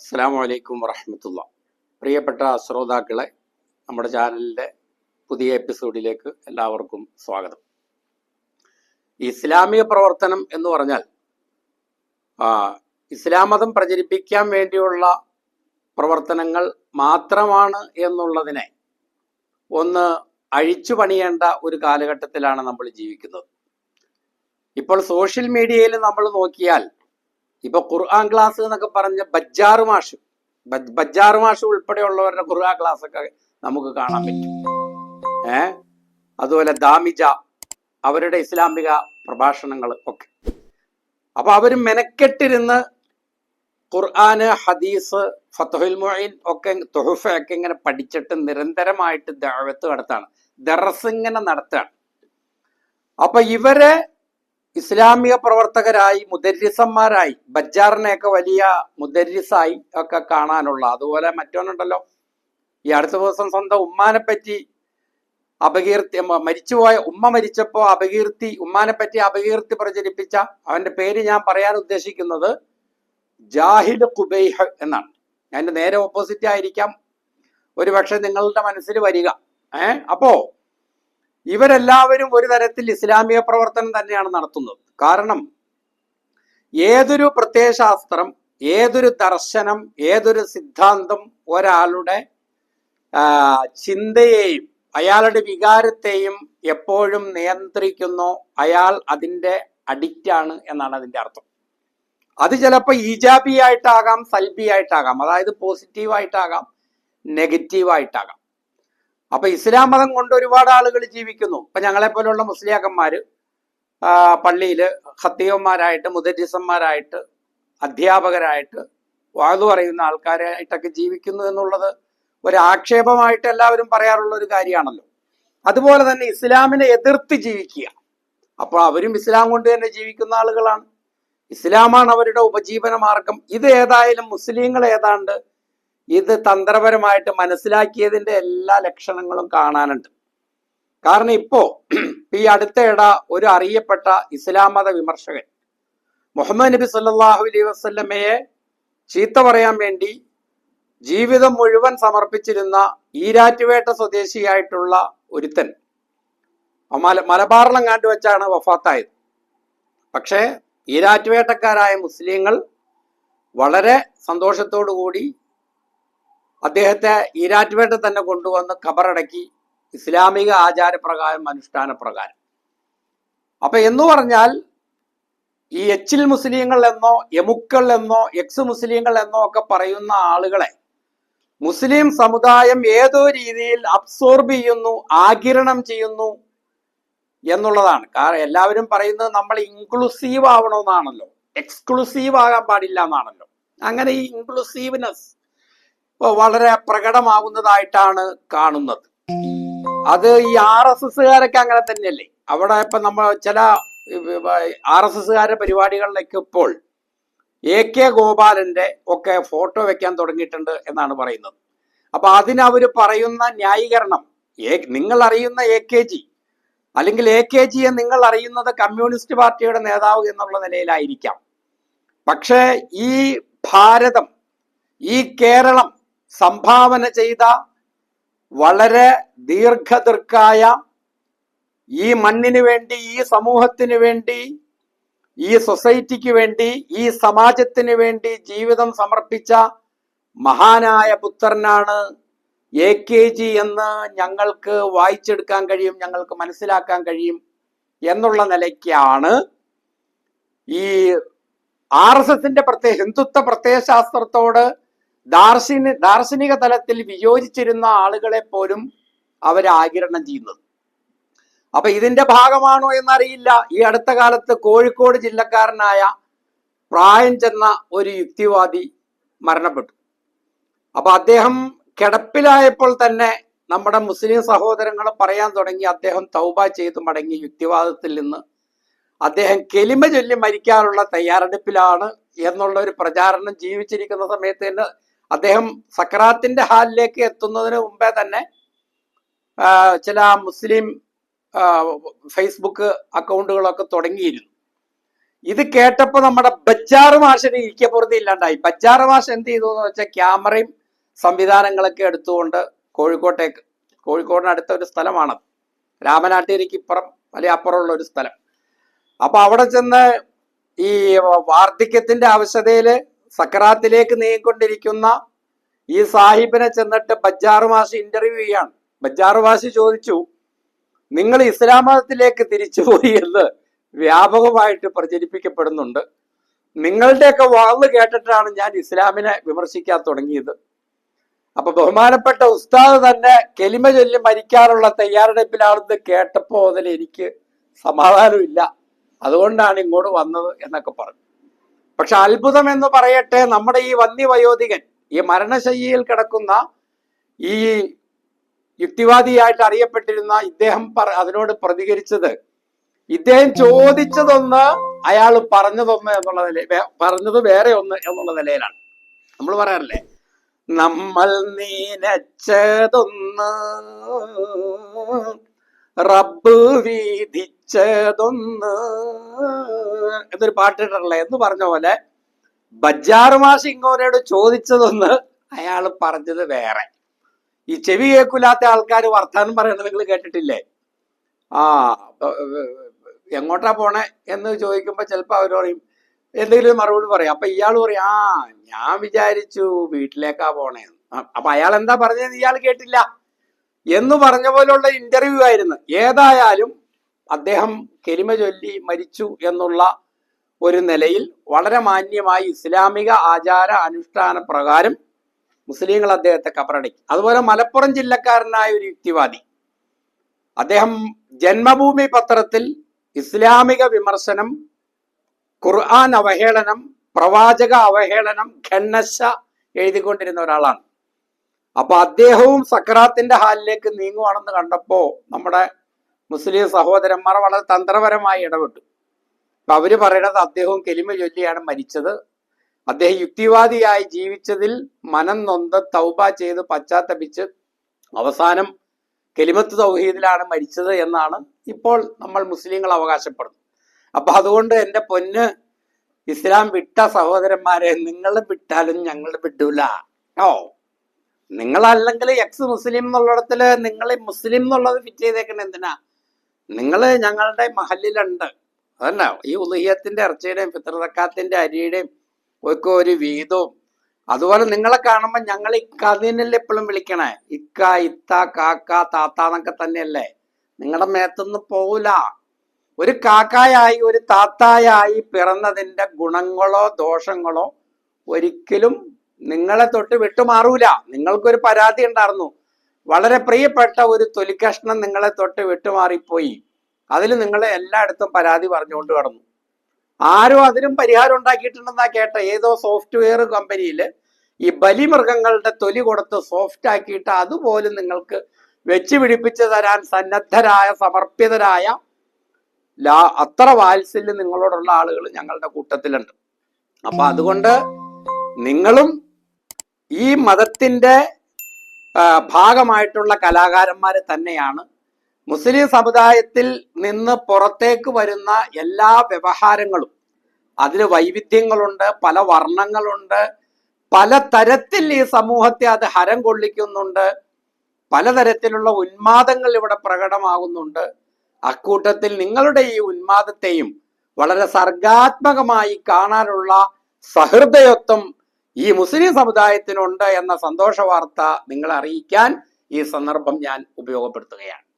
അസ്സാം വലൈക്കും വറഹമത്തുള്ള. പ്രിയപ്പെട്ട ശ്രോതാക്കളെ നമ്മുടെ ചാനലിന്റെ പുതിയ എപ്പിസോഡിലേക്ക് എല്ലാവർക്കും സ്വാഗതം. ഇസ്ലാമിക പ്രവർത്തനം എന്ന് പറഞ്ഞാൽ ഇസ്ലാം മതം പ്രചരിപ്പിക്കാൻ വേണ്ടിയുള്ള പ്രവർത്തനങ്ങൾ മാത്രമാണ് എന്നുള്ളതിനെ ഒന്ന് അഴിച്ചു പണിയേണ്ട ഒരു കാലഘട്ടത്തിലാണ് നമ്മൾ ജീവിക്കുന്നത്. ഇപ്പോൾ സോഷ്യൽ മീഡിയയിൽ നമ്മൾ നോക്കിയാൽ ഇപ്പൊ ഖുർആൻ ക്ലാസ് എന്നൊക്കെ പറഞ്ഞ ബജ്ജാറ് മാഷ് ബജ്ജാർ മാഷ് ഉൾപ്പെടെയുള്ളവരുടെ ഖുർആൻ ക്ലാസ് ഒക്കെ നമുക്ക് കാണാൻ പറ്റും. ഏ? അതുപോലെ ദാമിജ അവരുടെ ഇസ്ലാമിക പ്രഭാഷണങ്ങൾ ഒക്കെ. അപ്പൊ അവർ മെനക്കെട്ടിരുന്ന് ഖുർആന് ഹദീസ് ഫത്തുൽ മൊയ്ൻ ഒക്കെ തൊഹുഫ ഒക്കെ ഇങ്ങനെ പഠിച്ചിട്ട് നിരന്തരമായിട്ട് ദഅവത്ത് നടത്താണ്. ദറസ് ഇങ്ങനെ നടത്തുകയാണ് അപ്പൊ ഇവരെ ഇസ്ലാമിക പ്രവർത്തകരായി മുദരിസന്മാരായി ബജ്ജാറിനെയൊക്കെ വലിയ മുദരിസായി ഒക്കെ കാണാനുള്ള അതുപോലെ മറ്റൊന്നുണ്ടല്ലോ ഈ അടുത്ത ദിവസം സ്വന്തം ഉമ്മാനെ പറ്റി അപകീർത്തി മരിച്ചുപോയ ഉമ്മ മരിച്ചപ്പോ അപകീർത്തി ഉമ്മാനെ പറ്റി അപകീർത്തി പ്രചരിപ്പിച്ച അവന്റെ പേര് ഞാൻ പറയാൻ ഉദ്ദേശിക്കുന്നത് ജാഹിദ് കുബൈഹ് എന്നാണ്. അതിന്റെ നേരെ ഓപ്പോസിറ്റ് ആയിരിക്കാം. ഒരുപക്ഷെ നിങ്ങളുടെ മനസ്സിൽ വരിക. ഏഹ് അപ്പോ ഇവരെല്ലാവരും ഒരു തരത്തിൽ ഇസ്ലാമിക പ്രവർത്തനം തന്നെയാണ് നടത്തുന്നത്. കാരണം ഏതൊരു പ്രത്യയശാസ്ത്രം ഏതൊരു ദർശനം ഏതൊരു സിദ്ധാന്തം ഒരാളുടെ ചിന്തയെയും അയാളുടെ വികാരത്തെയും എപ്പോഴും നിയന്ത്രിക്കുന്നു. അയാൾ അതിന്റെ അഡിക്റ്റ് ആണ് എന്നാണ് അതിന്റെ അർത്ഥം. അത് ചിലപ്പോൾ ഈജാബി ആയിട്ടാകാം സൽബി ആയിട്ടാകാം അതായത് പോസിറ്റീവായിട്ടാകാം നെഗറ്റീവായിട്ടാകാം. അപ്പൊ ഇസ്ലാം മതം കൊണ്ട് ഒരുപാട് ആളുകൾ ജീവിക്കുന്നു. ഇപ്പൊ ഞങ്ങളെ പോലുള്ള മുസ്ലിയാക്കന്മാര് പള്ളിയിൽ ഹത്തീവന്മാരായിട്ട് മുദരിസന്മാരായിട്ട് അധ്യാപകരായിട്ട് വാതു പറയുന്ന ആൾക്കാരായിട്ടൊക്കെ ജീവിക്കുന്നു എന്നുള്ളത് ഒരു ആക്ഷേപമായിട്ട് എല്ലാവരും പറയാറുള്ള ഒരു കാര്യമാണല്ലോ. അതുപോലെ തന്നെ ഇസ്ലാമിനെ എതിർത്ത് ജീവിക്കുക. അപ്പോൾ അവരും ഇസ്ലാം കൊണ്ട് തന്നെ ജീവിക്കുന്ന ആളുകളാണ്. ഇസ്ലാമാണ് അവരുടെ ഉപജീവന മാർഗം ഇത് ഏതായാലും മുസ്ലിങ്ങൾ ഏതാണ്ട് ഇത് തന്ത്രപരമായിട്ട് മനസ്സിലാക്കിയതിന്റെ എല്ലാ ലക്ഷണങ്ങളും കാണാനുണ്ട്. കാരണം ഇപ്പോ ഈ അടുത്തയിട ഒരു അറിയപ്പെട്ട ഇസ്ലാം മത വിമർശകൻ മുഹമ്മദ് നബി സല്ലാഹു അലൈഹി വസല്ലമയെ ചീത്ത പറയാൻ വേണ്ടി ജീവിതം മുഴുവൻ സമർപ്പിച്ചിരുന്ന ഈരാറ്റുവേട്ട സ്വദേശിയായിട്ടുള്ള ഒരുത്തൻ. മല മലബാറിലെങ്ങാണ്ട് വെച്ചാണ് വഫാത്തായത്. പക്ഷേ ഈരാറ്റുവേട്ടക്കാരായ മുസ്ലിങ്ങൾ വളരെ സന്തോഷത്തോടു കൂടി അദ്ദേഹത്തെ ഈരാറ്റുപേട്ട തന്നെ കൊണ്ടുവന്ന് ഖബറടക്കി ഇസ്ലാമിക ആചാരപ്രകാരം അനുഷ്ഠാന പ്രകാരം അപ്പൊ എന്ന് പറഞ്ഞാൽ ഈ എച്ചിൽ മുസ്ലിങ്ങൾ എന്നോ എമുക്കൾ എന്നോ എക്സ് മുസ്ലിങ്ങൾ എന്നോ ഒക്കെ പറയുന്ന ആളുകളെ മുസ്ലിം സമുദായം ഏതോ രീതിയിൽ അബ്സോർബ് ചെയ്യുന്നു ആകിരണം ചെയ്യുന്നു എന്നുള്ളതാണ്. കാരണം എല്ലാവരും പറയുന്നത് നമ്മൾ ഇൻക്ലൂസീവ് ആവണമെന്നാണല്ലോ. എക്സ്ക്ലൂസീവ് ആകാൻ പാടില്ല എന്നാണല്ലോ. അങ്ങനെ ഈ ഇൻക്ലൂസീവ്നെസ് വളരെ പ്രകടമാകുന്നതായിട്ടാണ് കാണുന്നത്. അത് ഈ ആർ എസ് എസ്സുകാരൊക്കെ അങ്ങനെ തന്നെയല്ലേ? അവിടെ ഇപ്പൊ നമ്മൾ ചില ആർ എസ് എസ്സുകാരുടെ പരിപാടികളിലേക്ക് ഇപ്പോൾ എ കെ ഗോപാലന്റെ ഒക്കെ ഫോട്ടോ വെക്കാൻ തുടങ്ങിയിട്ടുണ്ട് എന്നാണ് പറയുന്നത്. അപ്പൊ അതിനവർ പറയുന്ന ന്യായീകരണം നിങ്ങൾ അറിയുന്ന എ കെ ജി അല്ലെങ്കിൽ എ കെ ജിയെ നിങ്ങൾ അറിയുന്നത് കമ്മ്യൂണിസ്റ്റ് പാർട്ടിയുടെ നേതാവ് എന്നുള്ള നിലയിലായിരിക്കാം. പക്ഷേ ഈ ഭാരതം ഈ കേരളം സംഭാവന ചെയ്ത വളരെ ദീർഘദീർഘായ ഈ മണ്ണിന് വേണ്ടി ഈ സമൂഹത്തിന് വേണ്ടി ഈ സൊസൈറ്റിക്ക് വേണ്ടി ഈ സമാജത്തിന് വേണ്ടി ജീവിതം സമർപ്പിച്ച മഹാനായ പുത്രനാണ് എ കെ ജി എന്ന് ഞങ്ങൾക്ക് വായിച്ചെടുക്കാൻ കഴിയും ഞങ്ങൾക്ക് മനസ്സിലാക്കാൻ കഴിയും എന്നുള്ള നിലയ്ക്കാണ് ഈ ആർ എസ് എസിന്റെ പ്രത്യേക ഹിന്ദുത്വ പ്രത്യയശാസ്ത്രത്തോട് ദാർശനി ദാർശനിക തലത്തിൽ വിയോജിച്ചിരുന്ന ആളുകളെ പോലും അവർ ആകിരണം ചെയ്യുന്നത്. അപ്പൊ ഇതിന്റെ ഭാഗമാണോ എന്നറിയില്ല. ഈ അടുത്ത കാലത്ത് കോഴിക്കോട് ജില്ലക്കാരനായ പ്രായം ചെന്ന ഒരു യുക്തിവാദി മരണപ്പെട്ടു. അപ്പൊ അദ്ദേഹം കിടപ്പിലായപ്പോൾ തന്നെ നമ്മുടെ മുസ്ലിം സഹോദരങ്ങൾ പറയാൻ തുടങ്ങി. അദ്ദേഹം തൗബ ചെയ്ത് മടങ്ങി യുക്തിവാദത്തിൽ നിന്ന്. അദ്ദേഹം കെലിമ ചൊല്ലി മരിക്കാനുള്ള തയ്യാറെടുപ്പിലാണ് എന്നുള്ള ഒരു പ്രചാരണം ജീവിച്ചിരിക്കുന്ന സമയത്ത് തന്നെ അദ്ദേഹം സക്രാത്തിന്റെ ഹാലിലേക്ക് എത്തുന്നതിന് മുമ്പേ തന്നെ ചില മുസ്ലിം ഫേസ്ബുക്ക് അക്കൗണ്ടുകളൊക്കെ തുടങ്ങിയിരുന്നു. ഇത് കേട്ടപ്പോൾ നമ്മുടെ ബജ്ജാറ് മാഷിന് ഇരിക്കപ്പുറത്ത് ഇല്ലാണ്ടായി. ബച്ചാർ മാഷ് എന്ത് ചെയ്തു എന്ന് വെച്ചാൽ ക്യാമറയും സംവിധാനങ്ങളൊക്കെ എടുത്തുകൊണ്ട് കോഴിക്കോട്ടേക്ക് കോഴിക്കോടിനടുത്ത ഒരു സ്ഥലമാണത്. രാമനാട്ടേരിക്ക് ഇപ്പുറം വലിയ അപ്പുറമുള്ള ഒരു സ്ഥലം. അപ്പൊ അവിടെ ചെന്ന് ഈ വാർദ്ധക്യത്തിന്റെ ആവശ്യതയിൽ സക്രാത്തിലേക്ക് നീങ്ങിക്കൊണ്ടിരിക്കുന്ന ഈ സാഹിബിനെ ചെന്നിട്ട് ബജ്ജാറ് മാഷ് ഇന്റർവ്യൂ ചെയ്യാണ്. ബജ്ജാറ് മാഷ് ചോദിച്ചു നിങ്ങൾ ഇസ്ലാം മതത്തിലേക്ക് തിരിച്ചുപോയി എന്ന് വ്യാപകമായിട്ട് പ്രചരിപ്പിക്കപ്പെടുന്നുണ്ട്. നിങ്ങളുടെയൊക്കെ വാൾ കേട്ടിട്ടാണ് ഞാൻ ഇസ്ലാമിനെ വിമർശിക്കാൻ തുടങ്ങിയത്. അപ്പൊ ബഹുമാനപ്പെട്ട ഉസ്താദ് തന്നെ കെലിമ ചൊല്ലി മരിക്കാനുള്ള തയ്യാറെടുപ്പിലാണെന്ന് കേട്ടപ്പോ മുതൽ എനിക്ക് സമാധാനമില്ല. അതുകൊണ്ടാണ് ഇങ്ങോട്ട് വന്നത് എന്നൊക്കെ പറഞ്ഞു. പക്ഷെ അത്ഭുതം എന്ന് പറയട്ടെ നമ്മുടെ ഈ വന്യവയോധികൻ ഈ മരണശയ്യയിൽ കിടക്കുന്ന ഈ യുക്തിവാദിയായിട്ട് അറിയപ്പെട്ടിരുന്ന ഇദ്ദേഹം അതിനോട് പ്രതികരിച്ചത് ഇദ്ദേഹം ചോദിച്ചതൊന്ന് അയാൾ പറഞ്ഞതൊന്ന് എന്നുള്ള നില പറഞ്ഞത് വേറെ ഒന്ന് എന്നുള്ള നിലയിലാണ്. നമ്മൾ പറയാറില്ലേ നമ്മൾ നീനച്ചതൊന്ന് റബ്ബ് വീതിച്ചതൊന്ന് എന്നൊരു പാട്ടിട്ടല്ലേ എന്ന് പറഞ്ഞ പോലെ ബജ്ജാർ മാഷ് ഇങ്ങോനോട് ചോദിച്ചതൊന്ന് അയാൾ പറഞ്ഞത് വേറെ. ഈ ചെവി കേൾക്കില്ലാത്ത ആൾക്കാർ വർത്താനം പറയുന്നത് നിങ്ങൾ കേട്ടിട്ടില്ലേ? ആ എങ്ങോട്ടാ പോണേ എന്ന് ചോദിക്കുമ്പോ ചിലപ്പോ അവർ പറയും എന്തെങ്കിലും മറുപടി പറയും. അപ്പൊ ഇയാൾ പറയും ആ ഞാൻ വിചാരിച്ചു വീട്ടിലേക്കാ ആ, അപ്പൊ അയാൾ എന്താ പറഞ്ഞതെന്ന് ഇയാൾ കേട്ടില്ല. എന്ന് പറഞ്ഞ പോലുള്ള ഇന്റർവ്യൂ ആയിരുന്നു. ഏതായാലും അദ്ദേഹം കെലിമ ചൊല്ലി മരിച്ചു എന്നുള്ള ഒരു നിലയിൽ വളരെ മാന്യമായി ഇസ്ലാമിക ആചാര അനുഷ്ഠാന പ്രകാരം മുസ്ലിങ്ങൾ അദ്ദേഹത്തെ കബറടക്കി. അതുപോലെ മലപ്പുറം ജില്ലക്കാരനായ ഒരു യുക്തിവാദി. അദ്ദേഹം ജന്മഭൂമി പത്രത്തിൽ ഇസ്ലാമിക വിമർശനം ഖുർആൻ അവഹേളനം പ്രവാചക അവഹേളനം ഖന്നശ എഴുതിക്കൊണ്ടിരുന്ന ഒരാളാണ്. അപ്പൊ അദ്ദേഹവും സക്രാത്തിന്റെ ഹാലിലേക്ക് നീങ്ങുവാണെന്ന് കണ്ടപ്പോ നമ്മുടെ മുസ്ലിം സഹോദരന്മാർ വളരെ തന്ത്രപരമായി ഇടപെട്ടു. അപ്പൊ അവർ പറയണത് അദ്ദേഹവും കെലിമ ചൊല്ലിയാണ് മരിച്ചത്. അദ്ദേഹം യുക്തിവാദിയായി ജീവിച്ചതിൽ മനം നൊന്ത് തൗബ ചെയ്ത് പശ്ചാത്തപിച്ച് അവസാനം കെലിമത്ത് തൗഹീദിലാണ് മരിച്ചത് എന്നാണ് ഇപ്പോൾ നമ്മൾ മുസ്ലിങ്ങൾ അവകാശപ്പെടുന്നത്. അപ്പൊ അതുകൊണ്ട് എന്റെ പൊന്ന് ഇസ്ലാം വിട്ട സഹോദരന്മാരെ നിങ്ങൾ വിട്ടാലും ഞങ്ങൾ വിട്ടൂല ഓ നിങ്ങളല്ലെങ്കിൽ എക്സ് മുസ്ലിം എന്നുള്ളിടത്തിൽ നിങ്ങൾ മുസ്ലിം എന്നുള്ളത് ഫിറ്റ് ചെയ്തേക്കണ എന്തിനാ? നിങ്ങൾ ഞങ്ങളുടെ മഹലിലുണ്ട്. അതന്നെ. ഈ ഉലഹിയത്തിന്റെ ഇറച്ചിയുടെയും ഫിത്രതക്കാത്തിന്റെ അരിയുടെയും ഒക്കെ ഒരു വീതവും. അതുപോലെ നിങ്ങളെ കാണുമ്പോൾ ഞങ്ങൾ ഈ ഇക്കതിനല്ലേ എപ്പോഴും വിളിക്കണേ? ഇക്ക ഇത്ത കാക്ക താത്ത എന്നൊക്കെ തന്നെയല്ലേ? നിങ്ങളുടെ മേത്തൊന്നും പോവില്ല ഒരു കാക്കായായി ഒരു താത്തായായി പിറന്നതിന്റെ ഗുണങ്ങളോ ദോഷങ്ങളോ ഒരിക്കലും നിങ്ങളെ തൊട്ട് വിട്ടുമാറൂല. നിങ്ങൾക്കൊരു പരാതി ഉണ്ടായിരുന്നു. വളരെ പ്രിയപ്പെട്ട ഒരു തൊലിക്കഷ്ണം നിങ്ങളെ തൊട്ട് വിട്ടുമാറിപ്പോയി. അതിൽ നിങ്ങളെ എല്ലായിടത്തും പരാതി പറഞ്ഞുകൊണ്ട് കടന്നു. ആരോ അതിനും പരിഹാരം ഉണ്ടാക്കിയിട്ടുണ്ടെന്നാ കേട്ട ഏതോ സോഫ്റ്റ്വെയർ കമ്പനിയിൽ ഈ ബലിമൃഗങ്ങളുടെ തൊലി കൊടുത്ത് സോഫ്റ്റ് ആക്കിയിട്ട് അതുപോലും നിങ്ങൾക്ക് വെച്ച് പിടിപ്പിച്ച് തരാൻ സന്നദ്ധരായ സമർപ്പിതരായ ലാ അത്ര വാത്സല്യം നിങ്ങളോടുള്ള ആളുകൾ ഞങ്ങളുടെ കൂട്ടത്തിലുണ്ട്. അപ്പൊ അതുകൊണ്ട് നിങ്ങളും ഈ മതത്തിന്റെ ഭാഗമായിട്ടുള്ള കലാകാരന്മാർ തന്നെയാണ്. മുസ്ലിം സമുദായത്തിൽ നിന്ന് പുറത്തേക്ക് വരുന്ന എല്ലാ വ്യവഹാരങ്ങളും അതിൽ വൈവിധ്യങ്ങളുണ്ട് പല വർണങ്ങളുണ്ട് പല തരത്തിൽ ഈ സമൂഹത്തെ അത് ഹരം കൊള്ളിക്കുന്നുണ്ട് പലതരത്തിലുള്ള ഉന്മാദങ്ങൾ ഇവിടെ പ്രകടമാകുന്നുണ്ട്. അക്കൂട്ടത്തിൽ നിങ്ങളുടെ ഈ ഉന്മാദത്തെയും വളരെ സർഗാത്മകമായി കാണാനുള്ള സഹൃദയത്വം ഈ മുസ്ലിം സമുദായത്തിനുണ്ട് എന്ന സന്തോഷ വാർത്ത നിങ്ങളെ അറിയിക്കാൻ ഈ സന്ദർഭം ഞാൻ ഉപയോഗപ്പെടുത്തുകയാണ്.